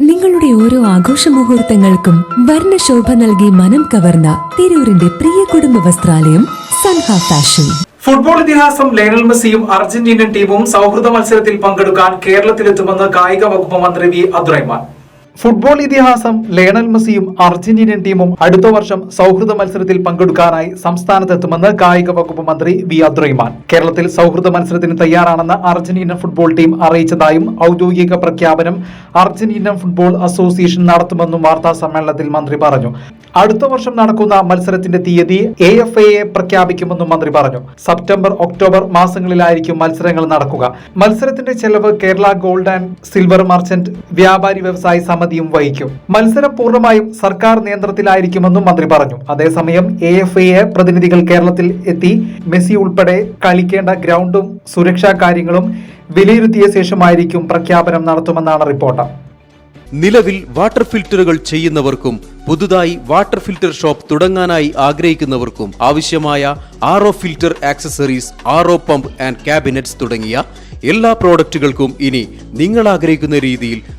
നിങ്ങളുടെ ഓരോ ആഘോഷ മുഹൂർത്തങ്ങൾക്കും വർണശോഭ നൽകി മനം കവർന്ന തിരൂരിന്റെ പ്രിയ കുടുംബ വസ്ത്രാലയം സൻഹ ഫാഷൻ. ഫുട്ബോൾ ഇതിഹാസം ലയണൽ മെസ്സിയും അർജന്റീനൻ ടീമും സൗഹൃദ മത്സരത്തിൽ പങ്കെടുക്കാൻ കേരളത്തിലെത്തുമെന്ന് കായിക വകുപ്പ് മന്ത്രി വി അബ്ദുറഹ്മാൻ. ഫുട്ബോൾ ഇതിഹാസം ലയണൽ മെസ്സിയും അർജന്റീനിയൻ ടീമും അടുത്ത വർഷം സൗഹൃദ മത്സരത്തിൽ പങ്കെടുക്കാനായി സംസ്ഥാനത്തെത്തുമെന്ന് കായിക വകുപ്പ് മന്ത്രി വി അബ്ദുറഹിമാൻ. കേരളത്തിൽ സൗഹൃദ മത്സരത്തിന് തയ്യാറാണെന്ന് അർജന്റീനിയൻ ഫുട്ബോൾ ടീം അറിയിച്ചതായും ഔദ്യോഗിക പ്രഖ്യാപനം അർജന്റീനിയൻ ഫുട്ബോൾ അസോസിയേഷൻ നടത്തുമെന്നും വാർത്താ സമ്മേളനത്തിൽ മന്ത്രി പറഞ്ഞു. അടുത്ത വർഷം നടക്കുന്ന മത്സരത്തിന്റെ തീയതി എ എഫ് എ പ്രഖ്യാപിക്കുമെന്നും മന്ത്രി പറഞ്ഞു. സെപ്റ്റംബർ ഒക്ടോബർ മാസങ്ങളിലായിരിക്കും മത്സരങ്ങൾ നടക്കുക. മത്സരത്തിന്റെ ചെലവ് Kerala gold and silver merchant വ്യാപാരി വ്യവസായ സമിതിയും വഹിക്കും. മത്സരം പൂർണമായും സർക്കാർ നിയന്ത്രണത്തിലായിരിക്കുമെന്നും മന്ത്രി പറഞ്ഞു. അതേസമയം എ എഫ് എ പ്രതിനിധികൾ കേരളത്തിൽ എത്തി മെസ്സി ഉൾപ്പെടെ കളിക്കേണ്ട ഗ്രൗണ്ടും സുരക്ഷാ കാര്യങ്ങളും വിലയിരുത്തിയ ശേഷമായിരിക്കും പ്രഖ്യാപനം നടത്തുമെന്നാണ് റിപ്പോർട്ട്. നിലവിൽ വാട്ടർ ഫിൽറ്ററുകൾ ചെയ്യുന്നവർക്കും പുതുതായി വാട്ടർ ഫിൽറ്റർ ഷോപ്പ് തുടങ്ങാനായി ആഗ്രഹിക്കുന്നവർക്കും ആവശ്യമായ R O filter accessories R O pump and cabinets തുടങ്ങിയ എല്ലാ പ്രോഡക്റ്റുകൾക്കും ഇനി നിങ്ങൾ ആഗ്രഹിക്കുന്ന രീതിയിൽ